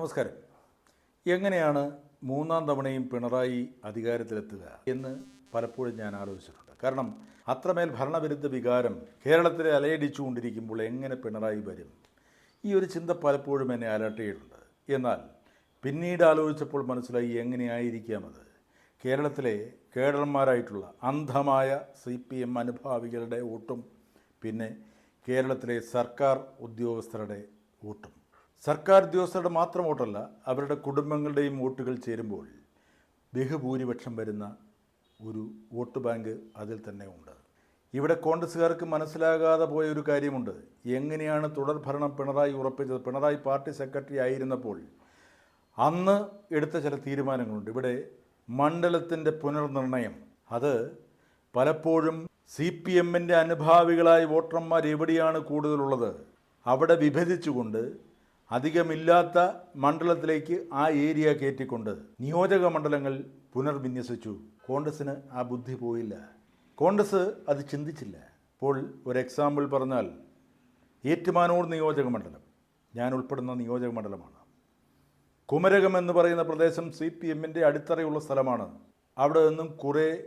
നമസ്കാരം. എങ്ങനെയാണ് മൂന്നാം തവണയും പിണറായി അധികാരത്തിലെത്തുക എന്ന് പലപ്പോഴും ഞാൻ ആലോചിച്ചിട്ടുണ്ട്. കാരണം അത്രമേൽ ഭരണവിരുദ്ധ വികാരം കേരളത്തിലെ അലയടിച്ചുകൊണ്ടിരിക്കുമ്പോൾ എങ്ങനെ പിണറായി വരും? ഈ ഒരു ചിന്ത പലപ്പോഴും എന്നെ അലട്ടിയിട്ടുണ്ട്. എന്നാൽ പിന്നീട് ആലോചിച്ചപ്പോൾ മനസ്സിലായി എങ്ങനെയായിരിക്കാം അത്. കേരളത്തിലെ കേഡർമാരായിട്ടുള്ള അന്ധമായ സി പി എം അനുഭാവികളുടെ വോട്ടും പിന്നെ കേരളത്തിലെ സർക്കാർ ഉദ്യോഗസ്ഥരുടെ വോട്ടും. സർക്കാർ ഉദ്യോഗസ്ഥരുടെ മാത്രം വോട്ടല്ല അവരുടെ കുടുംബങ്ങളുടെയും വോട്ടുകൾ ചേരുമ്പോൾ ബഹുഭൂരിപക്ഷം വരുന്ന ഒരു വോട്ട് ബാങ്ക് അതിൽ തന്നെ ഉണ്ട്. ഇവിടെ കോൺഗ്രസ്സുകാർക്ക് മനസ്സിലാകാതെ പോയ ഒരു കാര്യമുണ്ട്. എങ്ങനെയാണ് തുടർ ഭരണം പിണറായി ഉറപ്പിച്ചത്? പിണറായി പാർട്ടി സെക്രട്ടറി ആയിരുന്നപ്പോൾ അന്ന് എടുത്ത ചില തീരുമാനങ്ങളുണ്ട്. ഇവിടെ മണ്ഡലത്തിന്റെ പുനർനിർണയം അത് പലപ്പോഴും സി പി എമ്മിന്റെ അനുഭാവികളായ വോട്ടർമാർ എവിടെയാണ് കൂടുതലുള്ളത്? അവിടെ വിഭജിച്ചുകൊണ്ട് അധികമില്ലാത്ത മണ്ഡലത്തിലേക്ക് ആ ഏരിയ കയറ്റിക്കൊണ്ട് നിയോജക മണ്ഡലങ്ങൾ പുനർവിന്യസിച്ചു. കോൺഗ്രസ്സിന് ആ ബുദ്ധി പോയില്ല. കോൺഗ്രസ് അത് ചിന്തിച്ചില്ല. ഇപ്പോൾ ഒരു എക്സാമ്പിൾ പറഞ്ഞാൽ ഏറ്റുമാനൂർ നിയോജക മണ്ഡലം. ഞാൻ ഉൾപ്പെടുന്ന നിയോജക മണ്ഡലമാണ്. കുമരകം എന്ന് പറയുന്ന പ്രദേശം സി പി എമ്മിന്റെ അടിത്തറയുള്ള സ്ഥലമാണ്. അവിടെ നിന്നും കുറേ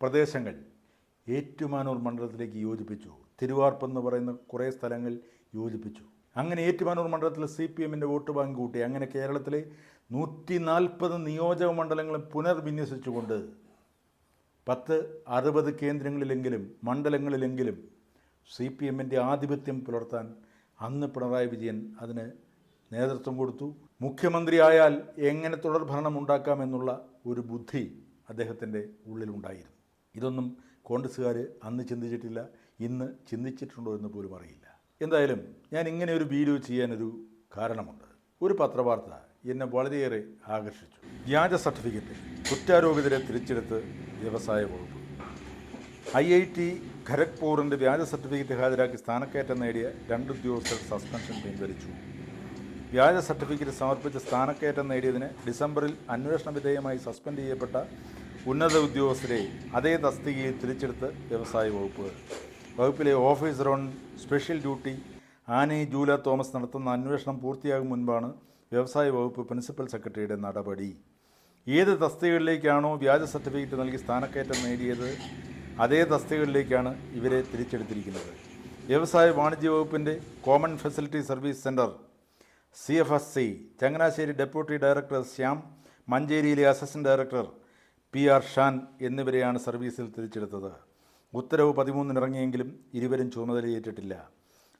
പ്രദേശങ്ങൾ ഏറ്റുമാനൂർ മണ്ഡലത്തിലേക്ക് യോജിപ്പിച്ചു. തിരുവാർപ്പ് എന്ന് പറയുന്ന കുറേ സ്ഥലങ്ങൾ യോജിപ്പിച്ചു. അങ്ങനെ ഏറ്റുമാനൂർ മണ്ഡലത്തിൽ സി പി എമ്മിന്റെ വോട്ട് ബാങ്ക് കൂട്ടി. അങ്ങനെ കേരളത്തിലെ നൂറ്റി നാൽപ്പത് നിയോജക മണ്ഡലങ്ങളും പുനർവിന്യസിച്ചുകൊണ്ട് പത്ത് അറുപത് കേന്ദ്രങ്ങളിലെങ്കിലും മണ്ഡലങ്ങളിലെങ്കിലും സി പി എമ്മിന്റെ ആധിപത്യം പുലർത്താൻ അന്ന് പിണറായി വിജയൻ അതിന് നേതൃത്വം കൊടുത്തു. മുഖ്യമന്ത്രിയായാൽ എങ്ങനെ തുടർ ഭരണം ഉണ്ടാക്കാമെന്നുള്ള ഒരു ബുദ്ധി അദ്ദേഹത്തിന്റെ ഉള്ളിലുണ്ടായിരുന്നു. ഇതൊന്നും കോൺഗ്രസ്സുകാർ അന്ന് ചിന്തിച്ചിട്ടില്ല ഇന്ന് ചിന്തിച്ചിട്ടുണ്ടോ എന്ന് പോലും അറിയില്ല. എന്തായാലും ഞാൻ ഇങ്ങനെ ഒരു വീഡിയോ ചെയ്യാനൊരു കാരണമുണ്ട്. ഒരു പത്രവാർത്ത എന്നെ വളരെയേറെ ആകർഷിച്ചു. വ്യാജ സർട്ടിഫിക്കറ്റ് കുറ്റാരോപിതരെ തിരിച്ചെടുത്ത് വ്യവസായ വകുപ്പ്. ഐ ഐ ടി ഖരഗ്പൂറിന്റെ വ്യാജ സർട്ടിഫിക്കറ്റ് ഹാജരാക്കി സ്ഥാനക്കയറ്റം നേടിയ രണ്ട് ഉദ്യോഗസ്ഥർ സസ്പെൻഷൻ പിൻവലിച്ചു. വ്യാജ സർട്ടിഫിക്കറ്റ് സമർപ്പിച്ച് സ്ഥാനക്കയറ്റം നേടിയതിന് ഡിസംബറിൽ അന്വേഷണ വിധേയമായി സസ്പെൻഡ് ചെയ്യപ്പെട്ട ഉന്നത ഉദ്യോഗസ്ഥരെ അതേ തസ്തികയിൽ തിരിച്ചെടുത്ത് വ്യവസായ വകുപ്പ് വകുപ്പിലെ officer on special duty Annie Jula Thomas നടത്തുന്ന അന്വേഷണം പൂർത്തിയാകും മുൻപാണ് വ്യവസായ വകുപ്പ് പ്രിൻസിപ്പൽ സെക്രട്ടറിയുടെ നടപടി. ഏത് തസ്തികകളിലേക്കാണോ വ്യാജ സർട്ടിഫിക്കറ്റ് നൽകി സ്ഥാനക്കയറ്റം നേടിയത് അതേ തസ്തികകളിലേക്കാണ് ഇവരെ തിരിച്ചെടുത്തിരിക്കുന്നത്. വ്യവസായ വാണിജ്യ വകുപ്പിന്റെ common facility service centre C F S C Changanassery deputy director Shyam മഞ്ചേരിയിലെ assistant director P R Shan എന്നിവരെയാണ് സർവീസിൽ തിരിച്ചെടുത്തത്. ഉത്തരവ് പതിമൂന്നിനിറങ്ങിയെങ്കിലും ഇരുവരും ചുമതലയേറ്റിട്ടില്ല.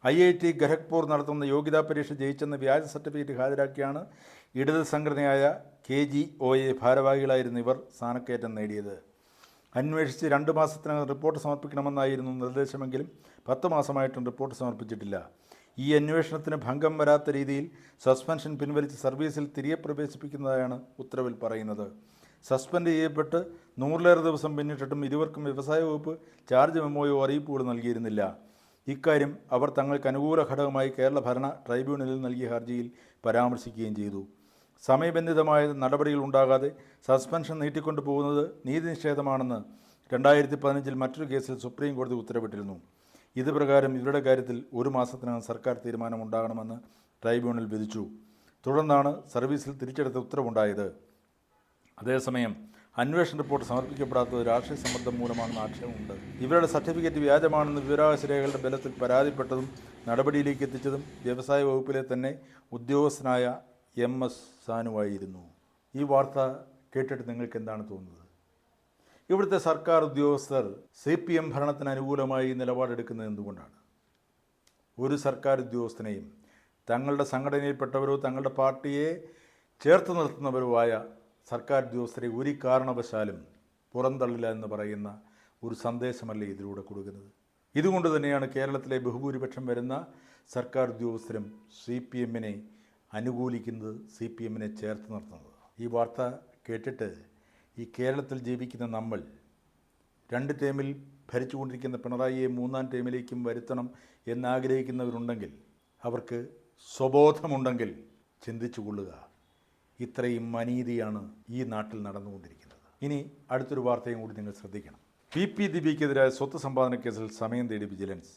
ഐ ഐ ടി ഖരഗ്പൂർ നടത്തുന്ന യോഗ്യതാ പരീക്ഷ ജയിച്ചെന്ന വ്യാജ സർട്ടിഫിക്കറ്റ് ഹാജരാക്കിയാണ് ഇടത് സംഘടനയായ കെ ജി ഒ എ ഭാരവാഹികളായിരുന്നു ഇവർ സ്ഥാനക്കയറ്റം നേടിയത്. അന്വേഷിച്ച് രണ്ട് മാസത്തിനകം റിപ്പോർട്ട് സമർപ്പിക്കണമെന്നായിരുന്നു നിർദ്ദേശമെങ്കിലും പത്ത് മാസമായിട്ടും റിപ്പോർട്ട് സമർപ്പിച്ചിട്ടില്ല. ഈ അന്വേഷണത്തിന് ഭംഗം വരാത്ത രീതിയിൽ സസ്പെൻഷൻ പിൻവലിച്ച് സർവീസിൽ തിരികെ പ്രവേശിപ്പിക്കുന്നതായാണ് ഉത്തരവിൽ പറയുന്നത്. സസ്പെൻഡ് ചെയ്യപ്പെട്ട് നൂറിലേറെ ദിവസം പിന്നിട്ടിട്ടും ഇരുവർക്കും വ്യവസായ വകുപ്പ് ചാർജ് മെമ്മോയോ അറിയിപ്പുകൾ നൽകിയിരുന്നില്ല. ഇക്കാര്യം അവർ തങ്ങൾക്ക് അനുകൂല ഘടകമായി കേരള ഭരണ ട്രൈബ്യൂണലിൽ നൽകിയ ഹർജിയിൽ പരാമർശിക്കുകയും ചെയ്തു. സമയബന്ധിതമായ നടപടികൾ ഉണ്ടാകാതെ സസ്പെൻഷൻ നീട്ടിക്കൊണ്ടു പോകുന്നത് നീതിനിഷേധമാണെന്ന് രണ്ടായിരത്തി പതിനഞ്ചിൽ മറ്റൊരു കേസിൽ സുപ്രീം കോടതി ഉത്തരവിട്ടിരുന്നു. ഇത് പ്രകാരം ഇവരുടെ കാര്യത്തിൽ ഒരു മാസത്തിനകം സർക്കാർ തീരുമാനമുണ്ടാകണമെന്ന് ട്രൈബ്യൂണൽ വിധിച്ചു. തുടർന്നാണ് സർവീസിൽ തിരിച്ചെടുത്ത ഉത്തരവുണ്ടായത്. അതേസമയം അന്വേഷണ റിപ്പോർട്ട് സമർപ്പിക്കപ്പെടാത്തത് രാഷ്ട്രീയ സമ്മർദ്ദം മൂലമാണെന്ന ആക്ഷേപമുണ്ട് ഇവരുടെ സർട്ടിഫിക്കറ്റ് വ്യാജമാണെന്ന് വിവരാവകാശ രേഖകളുടെ ബലത്തിൽ പരാതിപ്പെട്ടതും നടപടിയിലേക്ക് എത്തിച്ചതും വ്യവസായ വകുപ്പിലെ തന്നെ ഉദ്യോഗസ്ഥനായ എം എസ് സാനുവായിരുന്നു. ഈ വാർത്ത കേട്ടിട്ട് നിങ്ങൾക്ക് എന്താണ് തോന്നുന്നത്? ഇവിടുത്തെ സർക്കാർ ഉദ്യോഗസ്ഥർ സി പി എം ഭരണത്തിന് അനുകൂലമായി നിലപാടെടുക്കുന്നത് എന്തുകൊണ്ടാണ്? ഒരു സർക്കാർ ഉദ്യോഗസ്ഥനെയും തങ്ങളുടെ സംഘടനയിൽപ്പെട്ടവരോ തങ്ങളുടെ പാർട്ടിയെ ചേർത്ത് നിർത്തുന്നവരോ ആയ സർക്കാർ ഉദ്യോഗസ്ഥരെ ഒരു കാരണവശാലും പുറന്തള്ളില്ല എന്ന് പറയുന്ന ഒരു സന്ദേശമല്ലേ ഇതിലൂടെ കൊടുക്കുന്നത്? ഇതുകൊണ്ട് തന്നെയാണ് കേരളത്തിലെ ബഹുഭൂരിപക്ഷം വരുന്ന സർക്കാർ ഉദ്യോഗസ്ഥരും സി പി എമ്മിനെ അനുകൂലിക്കുന്നത് സി പി എമ്മിനെ ചേർത്ത് നിർത്തുന്നത്. ഈ വാർത്ത കേട്ടിട്ട് ഈ കേരളത്തിൽ ജീവിക്കുന്ന നമ്മൾ രണ്ട് ടേമിൽ ഭരിച്ചുകൊണ്ടിരിക്കുന്ന പിണറായിയെ മൂന്നാം ടേമിലേക്കും വരുത്തണം എന്നാഗ്രഹിക്കുന്നവരുണ്ടെങ്കിൽ അവർക്ക് സ്വബോധമുണ്ടെങ്കിൽ ചിന്തിച്ചു കൊള്ളുക. ഇത്രയും അനീതിയാണ് ഈ നാട്ടിൽ നടന്നുകൊണ്ടിരിക്കുന്നത്. ഇനി അടുത്തൊരു വാർത്തയും കൂടി നിങ്ങൾ ശ്രദ്ധിക്കണം. പി പി ദിബിക്കെതിരായ സ്വത്ത് സമ്പാദന കേസിൽ സമയം തേടി വിജിലൻസ്.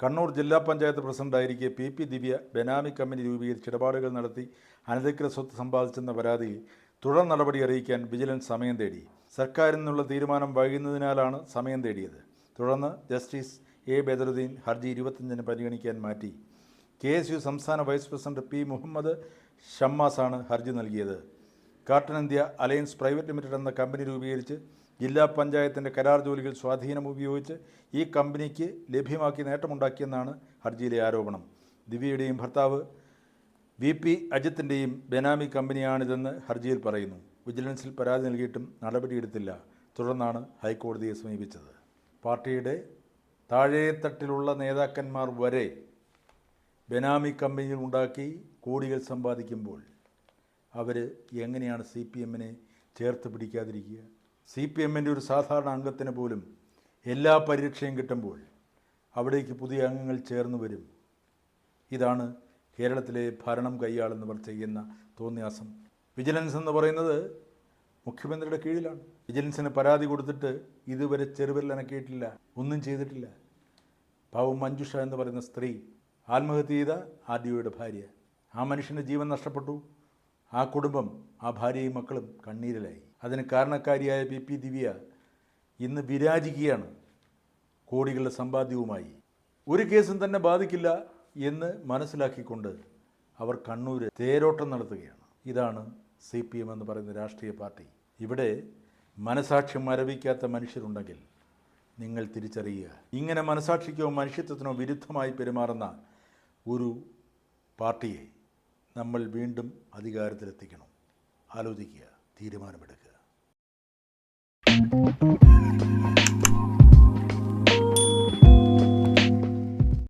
കണ്ണൂർ ജില്ലാ പഞ്ചായത്ത് പ്രസിഡന്റായിരിക്കെ പി പി ദിവ്യ ബെനാമി കമ്പനി രൂപീകരിച്ച് ഇടപാടുകൾ നടത്തി അനധികൃത സ്വത്ത് സമ്പാദിച്ചെന്ന പരാതിയിൽ തുടർ നടപടി അറിയിക്കാൻ വിജിലൻസ് സമയം തേടി. സർക്കാരിൽ നിന്നുള്ള തീരുമാനം വൈകുന്നതിനാലാണ് സമയം തേടിയത്. തുടർന്ന് ജസ്റ്റിസ് എ ബദറുദ്ദീൻ ഹർജി ഇരുപത്തഞ്ചിന് പരിഗണിക്കാൻ മാറ്റി. കെ എസ് യു സംസ്ഥാന വൈസ് പ്രസിഡന്റ് പി മുഹമ്മദ് ഷമ്മാസാണ് ഹർജി നൽകിയത്. Carton India alliance private limited എന്ന കമ്പനി രൂപീകരിച്ച് ജില്ലാ പഞ്ചായത്തിന്റെ കരാർ ജോലികൾ സ്വാധീനം ഉപയോഗിച്ച് ഈ കമ്പനിക്ക് ലഭ്യമാക്കി നേട്ടമുണ്ടാക്കിയെന്നാണ് ഹർജിയിലെ ആരോപണം. ദിവ്യയുടെയും ഭർത്താവ് വി പി അജിത്തിന്റെയും ബെനാമി കമ്പനിയാണിതെന്ന് ഹർജിയിൽ പറയുന്നു. വിജിലൻസിൽ പരാതി നൽകിയിട്ടും നടപടിയെടുത്തില്ല. തുടർന്നാണ് ഹൈക്കോടതിയെ സമീപിച്ചത്. പാർട്ടിയുടെ താഴേത്തട്ടിലുള്ള നേതാക്കന്മാർ വരെ ബെനാമി കമ്പനികൾ ഉണ്ടാക്കി കോടികൾ സമ്പാദിക്കുമ്പോൾ അവർ എങ്ങനെയാണ് സി പി എമ്മിനെ ചേർത്ത് പിടിക്കാതിരിക്കുക? സി പി എമ്മിന്റെ ഒരു സാധാരണ അംഗത്തിന് പോലും എല്ലാ പരിരക്ഷയും കിട്ടുമ്പോൾ അവിടേക്ക് പുതിയ അംഗങ്ങൾ ചേർന്ന് വരും. ഇതാണ് കേരളത്തിലെ ഭരണം കൈയാളുന്നവർ ചെയ്യുന്ന തോന്നിയാസം. വിജിലൻസ് എന്ന് പറയുന്നത് മുഖ്യമന്ത്രിയുടെ കീഴിലാണ്. വിജിലൻസിന് പരാതി കൊടുത്തിട്ട് ഇതുവരെ ചെറുവിരലനക്കിയിട്ടില്ല ഒന്നും ചെയ്തിട്ടില്ല. പാവം മഞ്ജുഷ എന്ന് പറയുന്ന സ്ത്രീ ആത്മഹത്യ ചെയ്ത ആ ഡി ഒയുടെ ഭാര്യ. ആ മനുഷ്യന്റെ ജീവൻ നഷ്ടപ്പെട്ടു. ആ കുടുംബം ആ ഭാര്യയും മക്കളും കണ്ണീരിലായി. അതിന് കാരണക്കാരിയായ പി പി ദിവ്യ ഇന്ന് വിരാജിക്കുകയാണ്. കോടികളുടെ സമ്പാദ്യവുമായി. ഒരു കേസും തന്നെ ബാധിക്കില്ല എന്ന് മനസ്സിലാക്കിക്കൊണ്ട് അവർ കണ്ണൂർ തേരോട്ടം നടത്തുകയാണ്. ഇതാണ് സി പി എം എന്ന് പറയുന്ന രാഷ്ട്രീയ പാർട്ടി. ഇവിടെ മനസാക്ഷ്യം മരവിക്കാത്ത മനുഷ്യരുണ്ടെങ്കിൽ നിങ്ങൾ തിരിച്ചറിയുക. ഇങ്ങനെ മനസാക്ഷിക്കോ മനുഷ്യത്വത്തിനോ വിരുദ്ധമായി പെരുമാറുന്ന ഒരു പാർട്ടിയെ നമ്മൾ വീണ്ടും അധികാരത്തിലെത്തിക്കണം. ആലോചിക്കുക. തീരുമാനമെടുക്കുക.